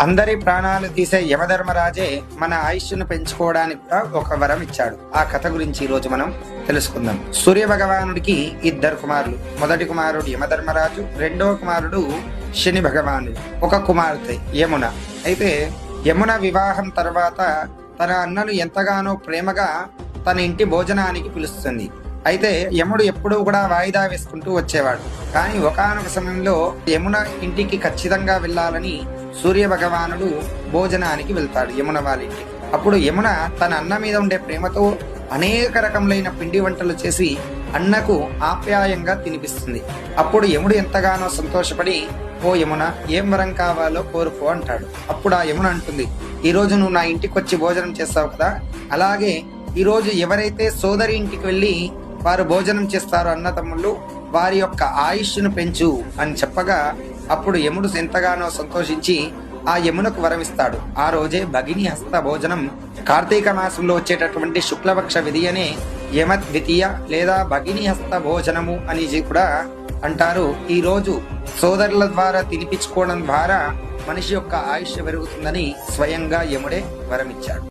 అందరి ప్రాణాలు తీసే యమధర్మరాజే మన ఆయుష్ను పెంచుకోవడానికి కూడా ఒక వరం ఇచ్చాడు. ఆ కథ గురించి ఈ రోజు మనం తెలుసుకుందాం. సూర్య భగవానుడికి ఇద్దరు కుమారులు. మొదటి కుమారుడు యమధర్మరాజు రెండవ కుమారుడు శని భగవానుడు. ఒక కుమార్తె యమున. అయితే యమున వివాహం తర్వాత తన అన్నను ఎంతగానో ప్రేమగా తన ఇంటి భోజనానికి పిలుస్తుంది. అయితే యముడు ఎప్పుడూ కూడా వాయిదా వేసుకుంటూ వచ్చేవాడు. కానీ ఒకనొక సమయంలో యమున ఇంటికి ఖచ్చితంగా వెళ్ళాలని సూర్య భగవానుడు భోజనానికి వెళ్తాడు యమున వాళ్ళ అప్పుడు యమున తన అన్న మీద ఉండే ప్రేమతో అనేక రకములైన పిండి వంటలు చేసి అన్నకు ఆప్యాయంగా తినిపిస్తుంది. అప్పుడు యముడు ఎంతగానో సంతోషపడి ఓ యమున ఏం వరం కావాలో కోరుకో అంటాడు. అప్పుడు ఆ యమున అంటుంది ఈ రోజు నువ్వు నా ఇంటికి వచ్చి భోజనం చేస్తావు కదా? అలాగే ఈ రోజు ఎవరైతే సోదరి ఇంటికి వెళ్ళి వారు భోజనం చేస్తారు అన్న తమ్ముళ్ళు వారి యొక్క ఆయుష్ను పెంచు అని చెప్పగా అప్పుడు యముడు ఎంతగానో సంతోషించి ఆ యమునకు వరమిస్తాడు. ఆ రోజే భగిని హస్త భోజనం కార్తీక మాసంలో వచ్చేటటువంటి శుక్లపక్ష విధి అనే యమ ద్వితీయ లేదా భగిని హస్త భోజనము అని కూడా అంటారు. ఈ రోజు సోదరుల ద్వారా తినిపించుకోవడం ద్వారా మనిషి యొక్క ఆయుష్ పెరుగుతుందని స్వయంగా యముడే వరమిచ్చాడు.